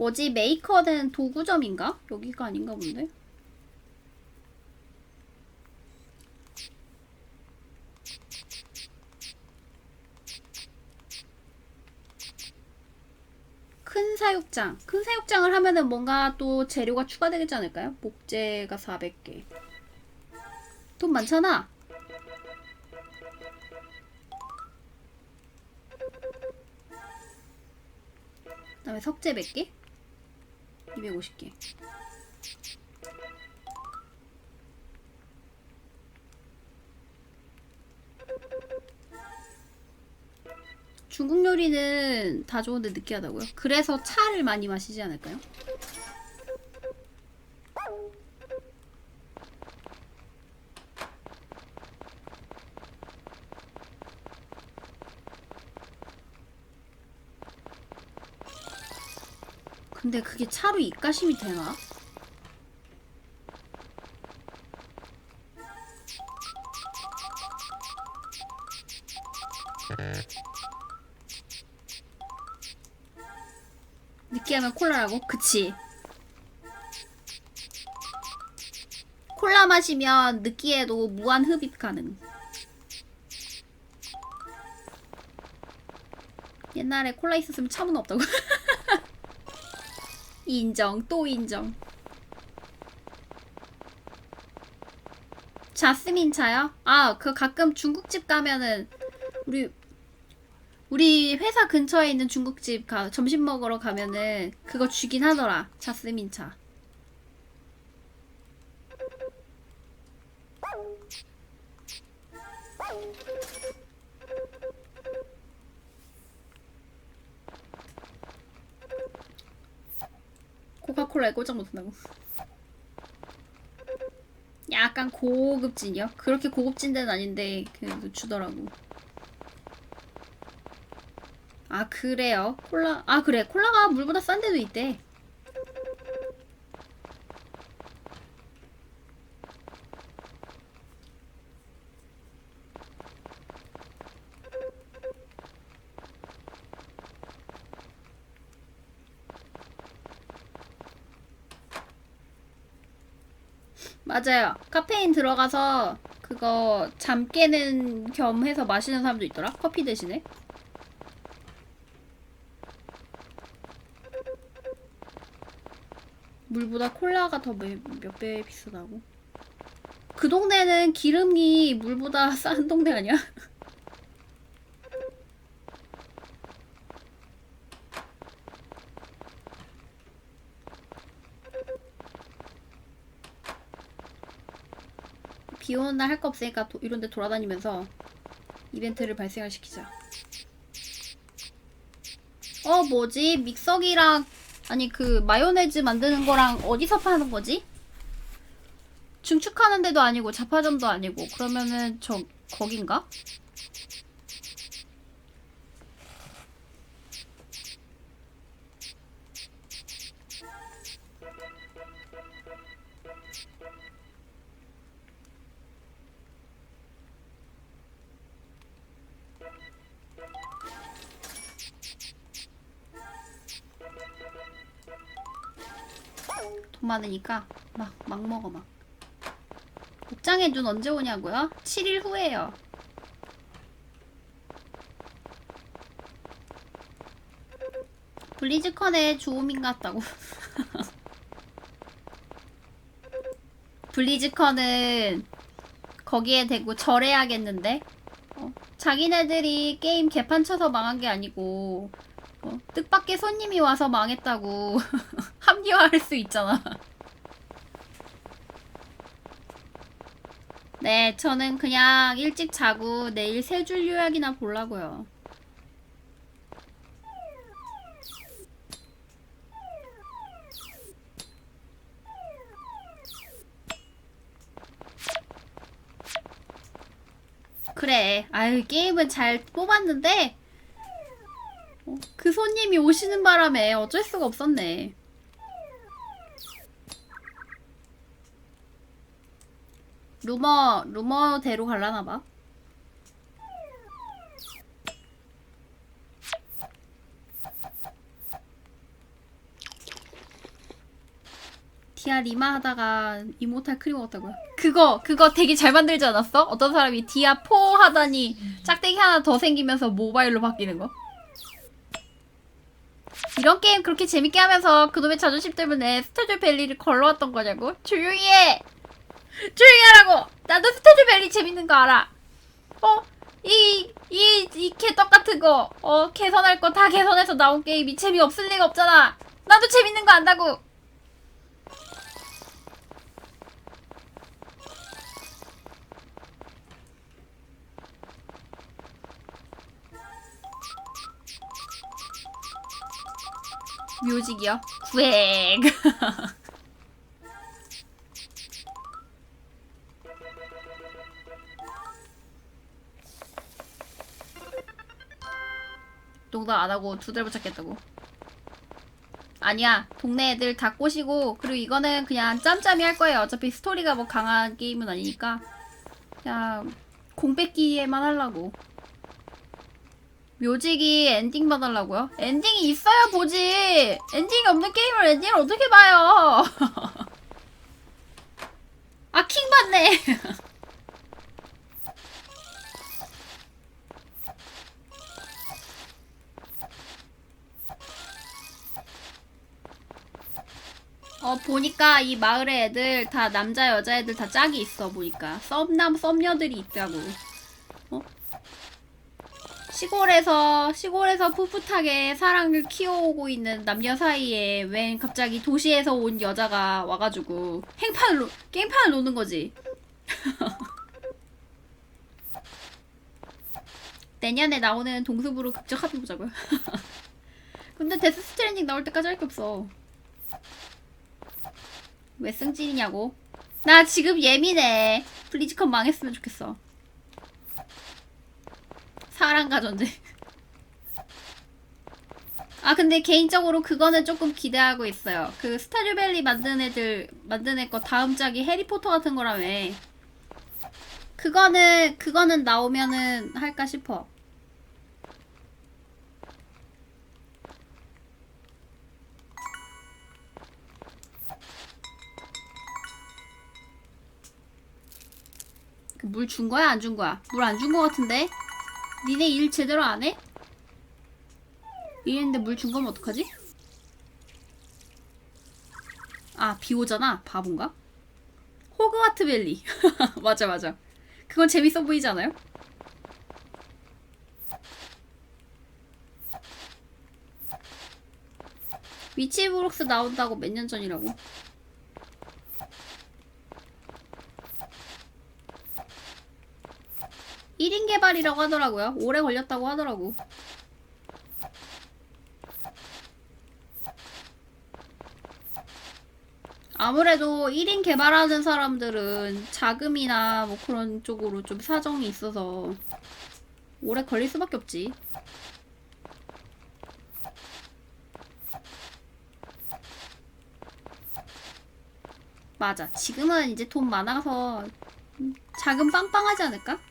뭐지? 메이커는 도구점인가? 여기가 아닌가 본데? 큰 사육장. 큰 사육장을 하면은 뭔가 또 재료가 추가되겠지 않을까요? 목재가 400개. 돈 많잖아. 그 다음에 석재 100개? 250개. 중국 요리는 다 좋은데 느끼하다고요? 그래서 차를 많이 마시지 않을까요? 근데 그게 차로 입가심이 되나? 느끼하면 콜라라고? 그치. 콜라 마시면 느끼해도 무한 흡입 가능. 옛날에 콜라 있었으면 참은 없다고. 인정, 또 인정. 자스민 차요? 아, 그 가끔 중국집 가면은 우리 우리 회사 근처에 있는 중국집 가 점심 먹으러 가면은 그거 주긴 하더라. 자스민 차. 코카콜라에 꽂아 놓는다고. 약간 고급진이요? 그렇게 고급진 데는 아닌데 그래도 주더라고. 아 그래요? 콜라 아 그래 콜라가 물보다 싼 데도 있대. 맞아요. 카페인 들어가서 그거 잠 깨는 겸 해서 마시는 사람도 있더라. 커피 대신에. 물보다 콜라가 더 몇 배 비싸다고? 그 동네는 기름이 물보다 싼 동네 아니야? 비 오는 날할 거 없으니까 도- 이런 데 돌아다니면서 이벤트를 발생을 시키자. 어, 뭐지? 믹서기랑 아니 그 마요네즈 만드는 거랑 어디서 파는 거지? 중축하는 데도 아니고 자파점도 아니고 그러면은 저 거긴가? 돈 많으니까 막, 막 먹어, 막. 복장의 눈 언제 오냐고요? 7일 후에요. 블리즈컨의 주호민 같다고. 블리즈컨은 거기에 대고 절해야겠는데? 어? 자기네들이 게임 개판 쳐서 망한 게 아니고, 어? 뜻밖의 손님이 와서 망했다고. 합리화할 수 있잖아. 네, 저는 그냥 일찍 자고 내일 세 줄 요약이나 보려고요. 그래. 아유, 게임은 잘 뽑았는데, 어, 그 손님이 오시는 바람에 어쩔 수가 없었네. 루머 루머대로 갈라나 봐. 디아 리마 하다가 이모탈 크림 먹었다고요? 그거 그거 되게 잘 만들지 않았어? 어떤 사람이 디아 4 하다니 짝대기 하나 더 생기면서 모바일로 바뀌는 거? 이런 게임 그렇게 재밌게 하면서 그놈의 자존심 때문에 스타듀 밸리를 걸러왔던 거냐고? 조용히 해! 조용히 하라고! 나도 스타듀 밸리 재밌는 거 알아! 어? 이, 이, 이 개떡 같은 거, 어, 개선할 거 다 개선해서 나온 게임이 재미없을 리가 없잖아! 나도 재밌는 거 안다고! 묘직이요? 구획! 안 하고 두달 붙잡겠다고. 아니야. 동네 애들 다 꼬시고, 그리고 이거는 그냥 짬짬이 할 거예요. 어차피 스토리가 뭐 강한 게임은 아니니까. 그냥 공백기에만 하려고. 묘직이 엔딩 봐달라고요? 엔딩이 있어야 보지! 엔딩이 없는 게임을 엔딩을 어떻게 봐요! 보니까 이 마을의 애들 다 남자, 여자 애들 다 짝이 있어, 보니까. 썸남, 썸녀들이 있다고. 어? 시골에서, 시골에서 풋풋하게 사랑을 키워오고 있는 남녀 사이에 웬 갑자기 도시에서 온 여자가 와가지고 행판을, 노, 게임판을 노는 거지. 내년에 나오는 동숲으로 극적 합의보자고요. 근데 데스 스트랜딩 나올 때까지 할 게 없어. 왜 승진이냐고? 나 지금 예민해. 블리즈컨 망했으면 좋겠어. 사랑과 전쟁. 아 근데 개인적으로 그거는 조금 기대하고 있어요. 그 스타듀밸리 만든 애들 만든 애 거 다음 짝이 해리포터 같은 거라며. 그거는 그거는 나오면은 할까 싶어. 물 준 거야 안 준 거야? 물 안 준 거 같은데? 니네 일 제대로 안 해? 이랬는데 물 준 거면 어떡하지? 아, 비 오잖아. 바본가? 호그와트 밸리. 맞아, 맞아. 그건 재밌어 보이지 않아요? 위치 브록스 나온다고 몇 년 전이라고? 일인 개발이라고 하더라고요. 오래 걸렸다고 하더라고. 아무래도 1인 개발하는 사람들은 자금이나 뭐 그런 쪽으로 좀 사정이 있어서 오래 걸릴 수밖에 없지. 맞아. 지금은 이제 돈 많아서 음, 자금 빵빵하지 않을까?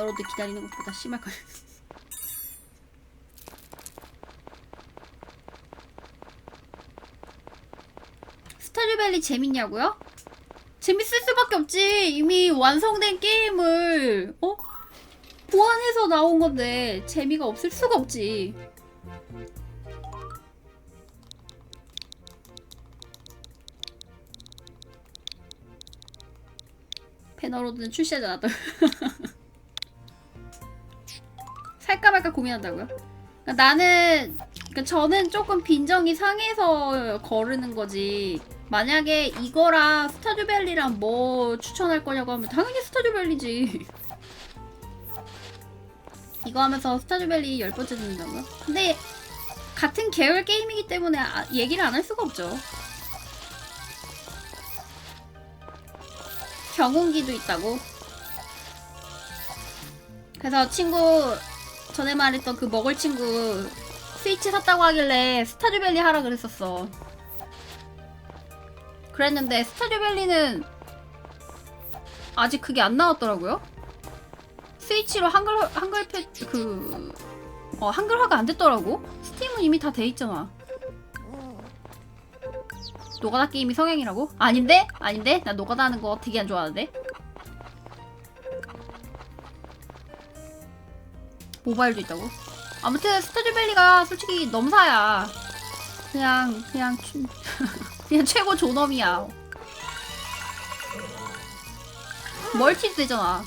너로도 기다리는 것보다 심할 걸. 스타듀밸리 재밌냐고요? 재밌을 수밖에 없지. 이미 완성된 게임을 어 보완해서 나온 건데 재미가 없을 수가 없지. 페너로드는 출시하지 않았다. 말까 고민한다고요? 그러니까 나는 그러니까 저는 조금 빈정이 상해서 거르는 거지. 만약에 이거랑 스타듀밸리랑 뭐 추천할 거냐고 하면 당연히 스타듀밸리지. 이거 하면서 스타듀밸리 열 번째 듣는다고요? 근데 같은 계열 게임이기 때문에 아- 얘기를 안 할 수가 없죠. 경운기도 있다고. 그래서 친구 전에 말했던 그 먹을 친구 스위치 샀다고 하길래 스타듀밸리 하라 그랬었어. 그랬는데 스타듀밸리는 아직 그게 안 나왔더라고요. 스위치로 한글 한글 패그 어, 한글화가 안 됐더라고. 스팀은 이미 다 돼 있잖아. 노가다 게임이 성향이라고? 아닌데? 아닌데? 나 노가다 하는 거 되게 안 좋아하는데? 모바일도 있다고? 아무튼 스타듀밸리가 솔직히 넘사야. 그냥 그냥 춘- 그냥 최고 존엄이야. 멀티도 되잖아.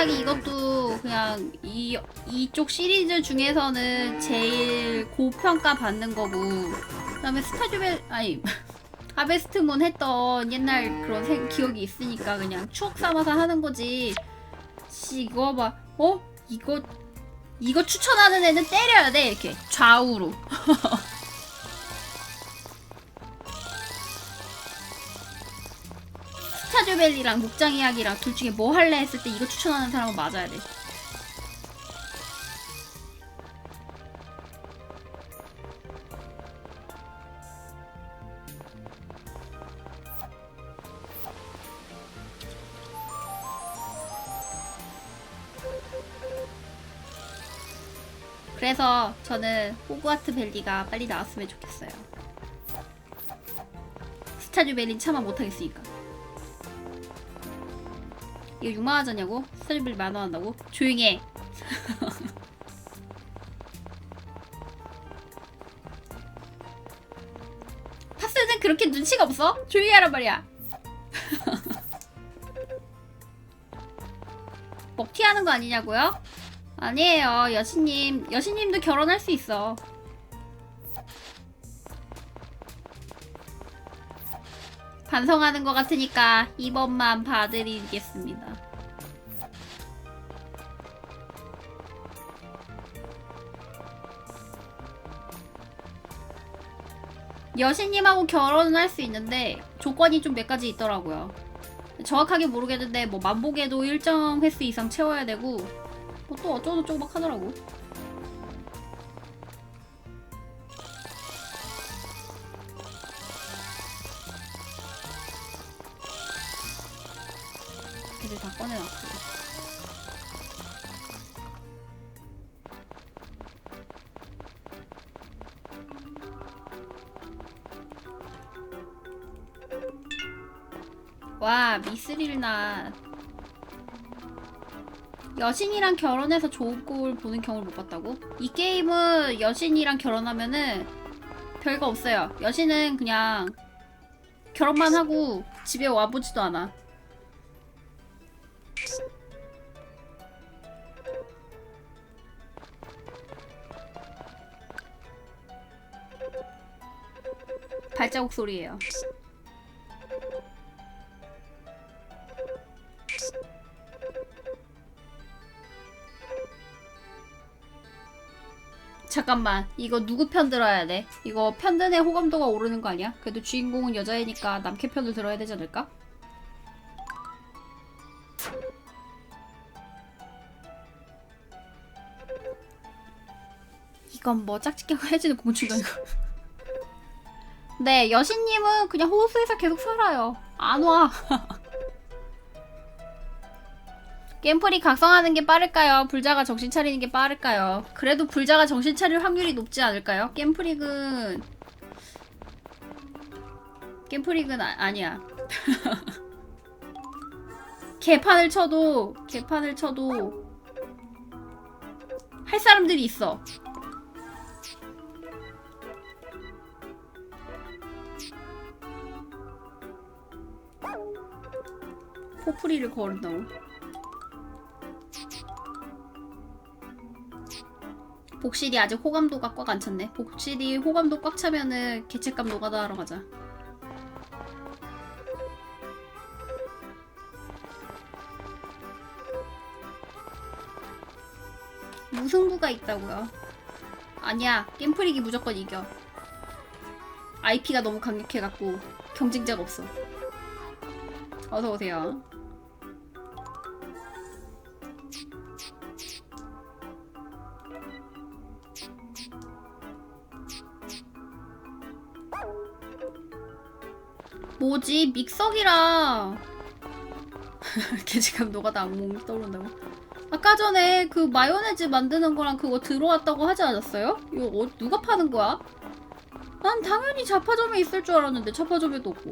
이야기 이것도 그냥 이 이쪽 시리즈 중에서는 제일 고평가 받는 거고 그 다음에 스타듀벨 아니 하베스트문 했던 옛날 그런 생, 기억이 있으니까 그냥 추억 삼아서 하는 거지. 씨, 이거 봐. 어? 이거 이거 추천하는 애는 때려야 돼 이렇게 좌우로. 스타듀밸리랑 목장 이야기랑 둘 중에 뭐 할래 했을 때 이거 추천하는 사람은 맞아야 돼. 그래서 저는 호그와트 밸리가 빨리 나왔으면 좋겠어요. 스타듀 밸리 차마 못하겠으니까. 이거 6만 원짜냐고? 스타듀 밸리 만원 한다고? 조용히 해. 파스는 그렇게 눈치가 없어? 조용히 하란 말이야. 먹튀 하는 거 아니냐고요? 아니에요, 여신님. 여신님도 결혼할 수 있어. 반성하는 것 같으니까 이번만 봐드리겠습니다. 여신님하고 결혼은 할 수 있는데 조건이 좀 몇 가지 있더라고요. 정확하게 모르겠는데 뭐 만복에도 일정 횟수 이상 채워야 되고 뭐 또 어쩌고저쩌고 막 하더라고. 와 미스릴나 여신이랑 결혼해서 좋은 꼴 보는 경우를 못 봤다고? 이 게임은 여신이랑 결혼하면은 별거 없어요. 여신은 그냥 결혼만 하고 집에 와보지도 않아. 발자국 소리예요. 잠깐만 이거 누구 편 들어야 돼? 이거 편드네 호감도가 오르는 거 아니야? 그래도 주인공은 여자애니까 남캐 편을 들어야 되지 않을까? 이건 뭐 짝짓기하고 해지는 이거 네 여신님은 그냥 호수에서 계속 살아요 안 와. 게임플이 각성하는 게 빠를까요? 불자가 정신 차리는 게 빠를까요? 그래도 불자가 정신 차릴 확률이 높지 않을까요? 게임프릭은 게임프릭은 아, 아니야. 개판을 쳐도 개판을 쳐도 할 사람들이 있어. 포프리를 거른다고. 복실이 아직 호감도가 꽉 안 찼네. 복실이 호감도 꽉 차면은 개체감 노가다 하러 가자. 무승부가 있다고요. 아니야, 겜프릭이 무조건 이겨. IP가 너무 강력해갖고 경쟁자가 없어. 어서 오세요. 뭐지 믹서기랑 개지감 노가다 악몽 떠오른다고 아까 전에 그 마요네즈 만드는 거랑 그거 들어왔다고 하지 않았어요? 이거 어- 누가 파는 거야? 난 당연히 자파점에 있을 줄 알았는데 자파점에도 없고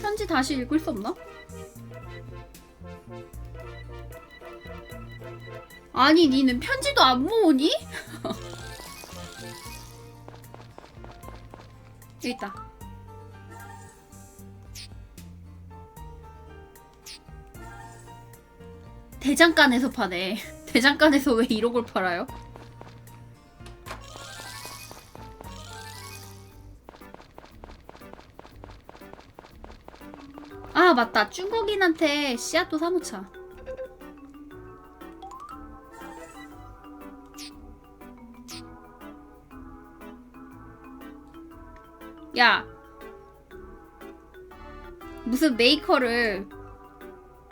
편지 다시 읽을 수 없나? 아니 니는 편지도 안 모으니? 여기 있다. 대장간에서 파네. 대장간에서 왜 이런 걸 팔아요? 아 맞다. 중국인한테 씨앗도 사놓자 야 무슨 메이커를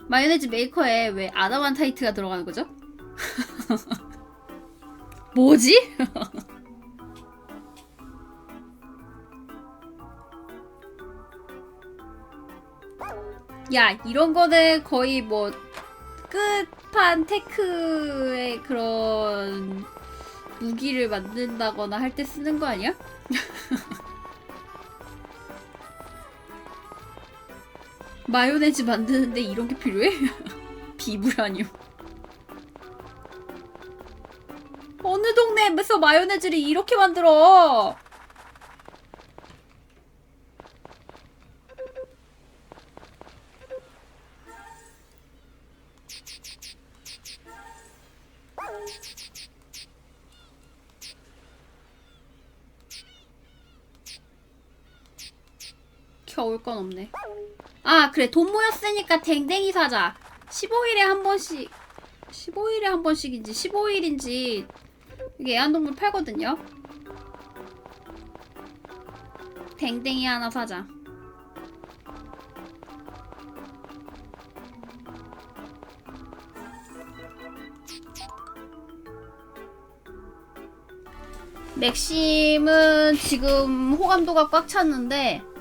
마요네즈 메이커에 왜 아담한 타이트가 들어가는 거죠? 뭐지? 야 이런 거는 거의 뭐 끝판 테크의 그런 무기를 만든다거나 할 때 쓰는 거 아니야? 마요네즈 만드는데 이런 게 필요해? 비브라늄. 어느 동네에서 마요네즈를 이렇게 만들어? 겨울 건 없네. 아, 그래. 돈 모였으니까 댕댕이 사자. 15일에 한 번씩. 15일에 한 번씩인지 15일인지 이게 애완동물 팔거든요. 댕댕이 하나 사자. 맥심은 지금 호감도가 꽉 찼는데 음,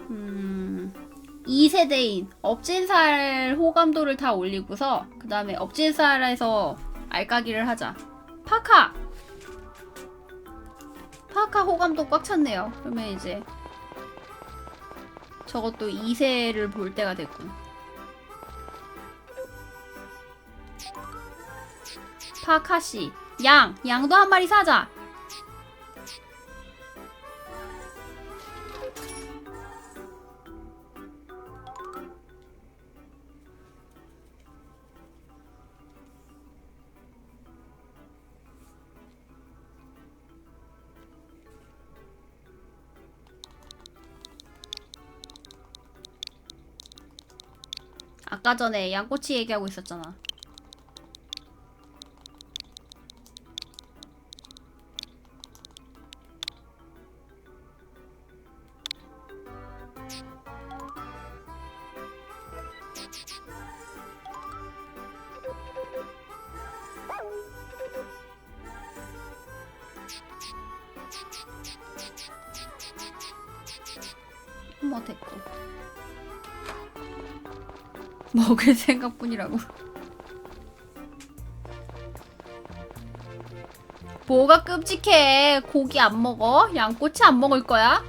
2세대인 업진살 호감도를 다 올리고서 그 다음에 업진살에서 알까기를 하자. 파카! 파카 호감도 꽉 찼네요. 그러면 이제 저것도 2세를 볼 때가 됐군. 파카씨. 양! 양도 한 마리 사자! 아까 전에 양꼬치 얘기하고 있었잖아. 먹을 생각뿐이라고. 뭐가 끔찍해. 고기 안 먹어? 양꼬치 안 먹을 거야?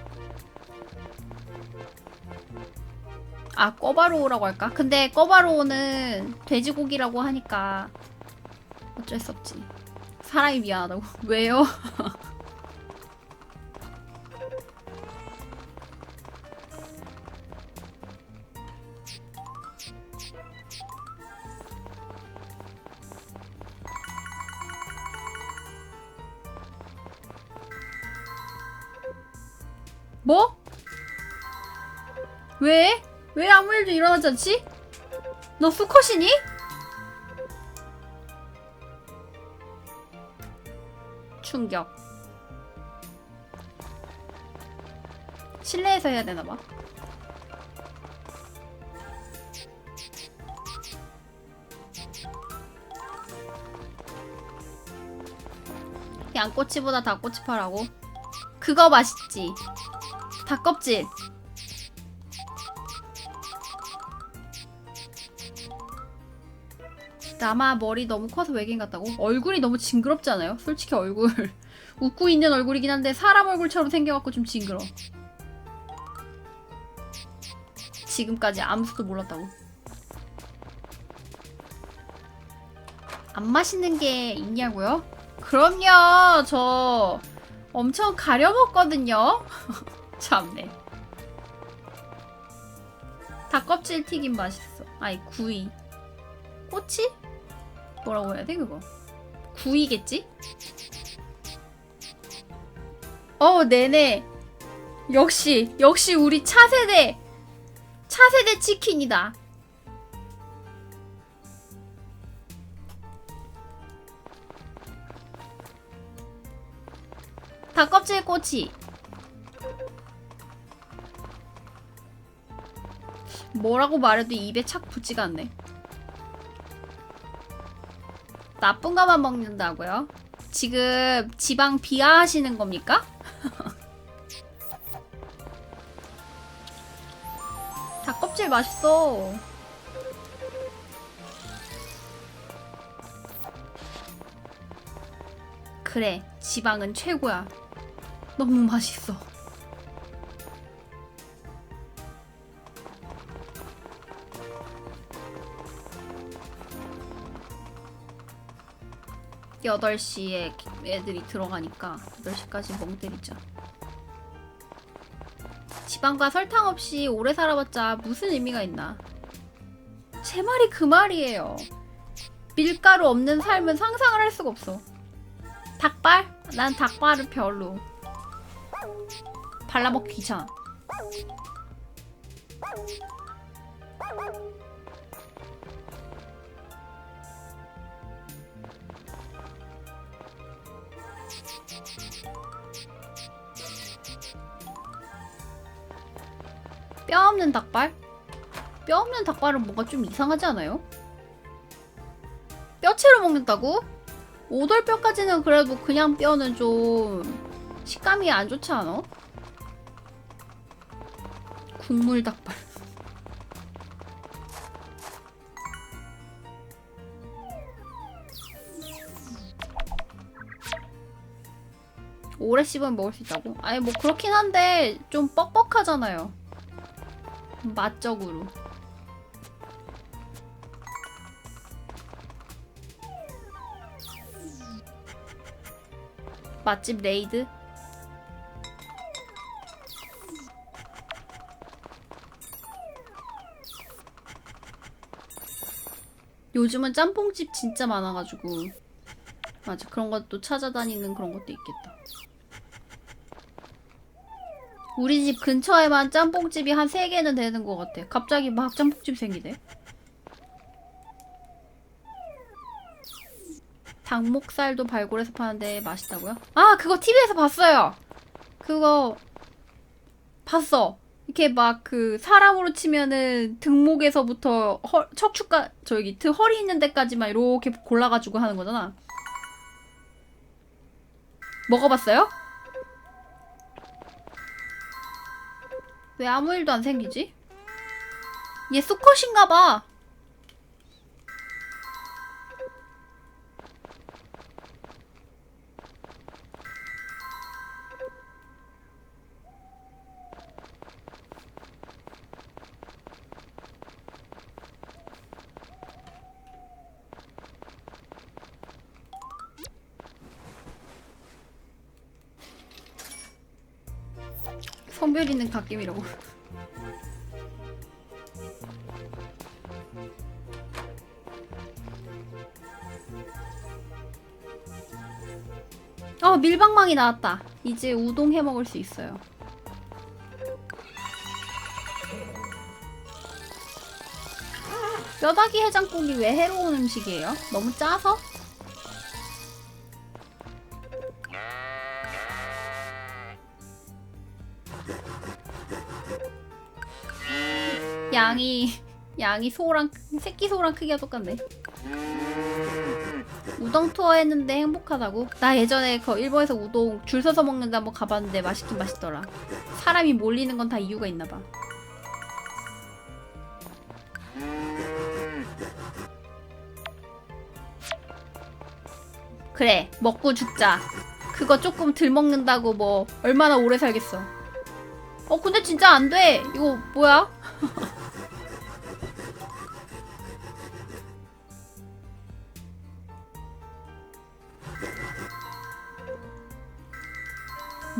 아, 꺼바로우라고 할까? 근데 꺼바로우는 돼지고기라고 하니까 어쩔 수 없지. 사람이 미안하다고. 왜요? 뭐? 왜? 왜 아무 일도 일어나지 않지? 너 수컷이니? 충격. 실내에서 해야 되나봐. 양꼬치보다 닭꼬치 파라고? 그거 맛있지. 닭껍질. 라마 머리 너무 커서 외계인 같다고? 얼굴이 너무 징그럽지 않아요? 솔직히 얼굴 웃고 있는 얼굴이긴 한데 사람 얼굴처럼 생겨갖고 좀 징그러. 지금까지 아무것도 몰랐다고. 안 맛있는 게 있냐고요? 그럼요. 저 엄청 가려 먹거든요. 참네. 닭껍질 튀김 맛있어. 아니 구이. 꼬치? 뭐라고 해야 돼 그거? 구이겠지? 어 네네. 역시 역시 우리 차세대 차세대 치킨이다. 닭껍질 꼬치. 뭐라고 말해도 입에 착 붙지가 않네. 나쁜 것만 먹는다고요? 지금 지방 비하하시는 겁니까? 닭껍질 맛있어. 그래, 지방은 최고야. 너무 맛있어. 여덟 시에 애들이 들어가니까 8시까지 멍 때리자. 지방과 설탕 없이 오래 살아봤자 무슨 의미가 있나. 제 말이 그 말이에요. 밀가루 없는 삶은 상상을 할 수가 없어. 닭발? 난 닭발은 별로. 발라먹기 귀찮아. 뼈 없는 닭발? 뼈 없는 닭발은 뭔가 좀 이상하지 않아요? 뼈채로 먹는다고? 오돌뼈까지는 그래도 그냥 뼈는 좀 식감이 안 좋지 않아? 국물 닭발. 오래 씹으면 먹을 수 있다고? 아니 뭐 그렇긴 한데 좀 뻑뻑하잖아요. 맛적으로. 맛집 레이드? 요즘은 짬뽕집 진짜 많아가지고 맞아 그런 것도 찾아다니는 그런 것도 있겠다 우리 집 근처에만 짬뽕집이 한 3개는 되는 것 같아 갑자기 막 짬뽕집 생기네 닭목살도 발골해서 파는데 맛있다고요? 아 그거 TV에서 봤어요 그거 봤어 이렇게 막 그 사람으로 치면은 등목에서부터 허, 척추가 저기 등 허리 있는 데까지만 이렇게 골라가지고 하는 거잖아. 먹어봤어요? 왜 아무 일도 안 생기지? 얘 수컷인가봐. 성별 있는 갓김이라고. 어 밀방망이 나왔다. 이제 우동 해 먹을 수 있어요. 뼈다귀 해장국이 왜 해로운 음식이에요? 너무 짜서? 양이 양이 소랑 새끼 소랑 크기가 똑같네. 우동 투어 했는데 행복하다고? 나 예전에 그 일본에서 우동 줄 서서 먹는데 한번 가봤는데 맛있긴 맛있더라. 사람이 몰리는 건 다 이유가 있나 봐. 그래 먹고 죽자. 그거 조금 덜 먹는다고 뭐 얼마나 오래 살겠어. 어 근데 진짜 안 돼. 이거 뭐야?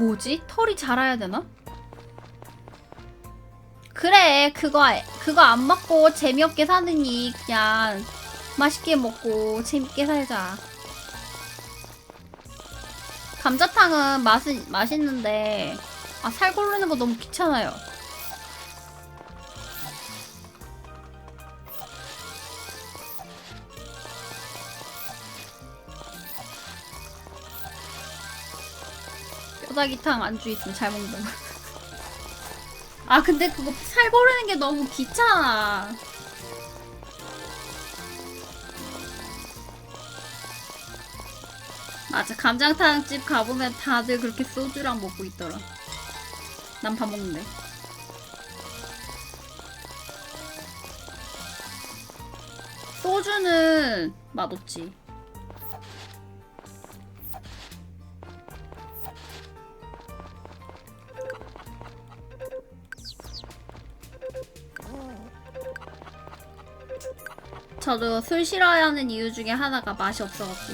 뭐지? 털이 자라야 되나? 그래 그거 그거 안 먹고 재미없게 사느니 그냥 맛있게 먹고 재밌게 살자. 감자탕은 맛은 맛있는데 아 살 고르는 거 너무 귀찮아요. 뼈다귀탕 안주 있으면 잘 먹는다. 아 근데 그거 살 고르는 게 너무 귀찮아. 맞아 감자탕 집 가보면 다들 그렇게 소주랑 먹고 있더라. 난 밥 먹는데. 소주는 맛없지. 저도 술 싫어하는 이유 중에 하나가 맛이 없어갖고.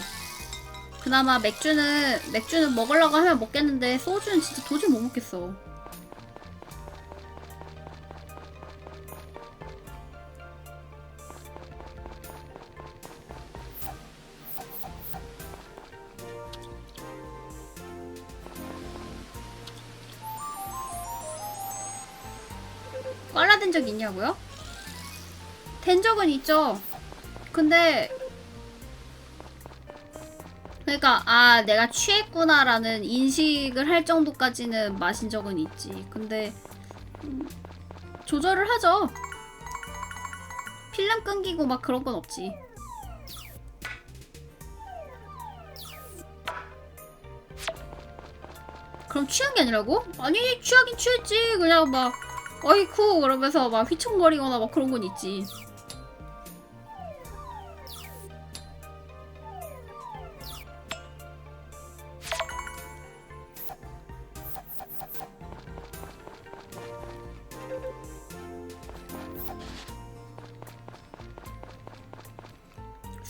그나마 맥주는 맥주는 먹으려고 하면 먹겠는데 소주는 진짜 도저히 못 먹겠어. 빨라된 적 있냐고요? 된 적은 있죠. 근데 그러니까 아 내가 취했구나라는 인식을 할 정도까지는 마신 적은 있지. 근데 음, 조절을 하죠. 필름 끊기고 막 그런 건 없지. 그럼 취한 게 아니라고? 아니 취하긴 취했지. 그냥 막 어이쿠 그러면서 막 휘청거리거나 막 그런 건 있지.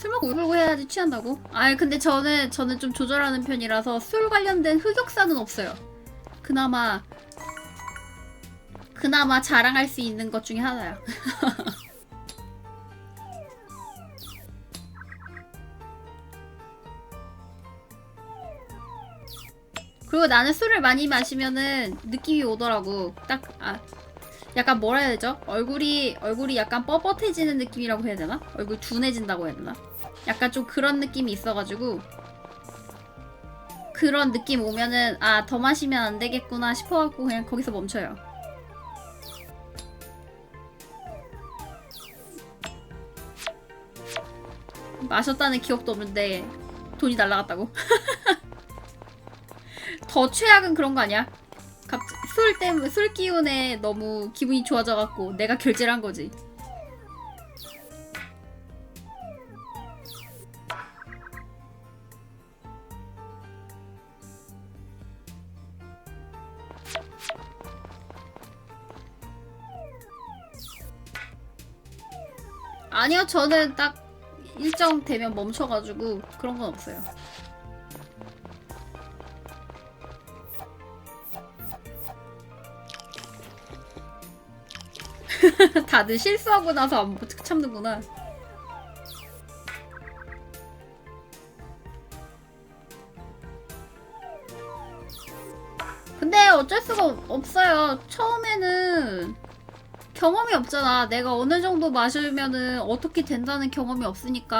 술 먹고 울고 해야지 취한다고? 아니 근데 저는 저는 좀 조절하는 편이라서 술 관련된 흑역사는 없어요. 그나마 그나마 자랑할 수 있는 것 중에 하나야. 그리고 나는 술을 많이 마시면은 느낌이 오더라고. 딱 아, 약간 뭐라 해야 되죠? 얼굴이 얼굴이 약간 뻣뻣해지는 느낌이라고 해야 되나? 얼굴 둔해진다고 해야 되나? 약간 좀 그런 느낌이 있어가지고 그런 느낌 오면은 아 더 마시면 안 되겠구나 싶어갖고 그냥 거기서 멈춰요. 마셨다는 기억도 없는데 돈이 날라갔다고. 더 최악은 그런 거 아니야? 갑자기 술 때문에 술 기운에 너무 기분이 좋아져갖고 내가 결제를 한 거지. 저는 딱 일정 되면 멈춰가지고 그런 건 없어요. 다들 실수하고 나서 안 참는구나. 근데 어쩔 수가 없어요. 처음에는 경험이 없잖아. 내가 어느 정도 마시면은 어떻게 된다는 경험이 없으니까.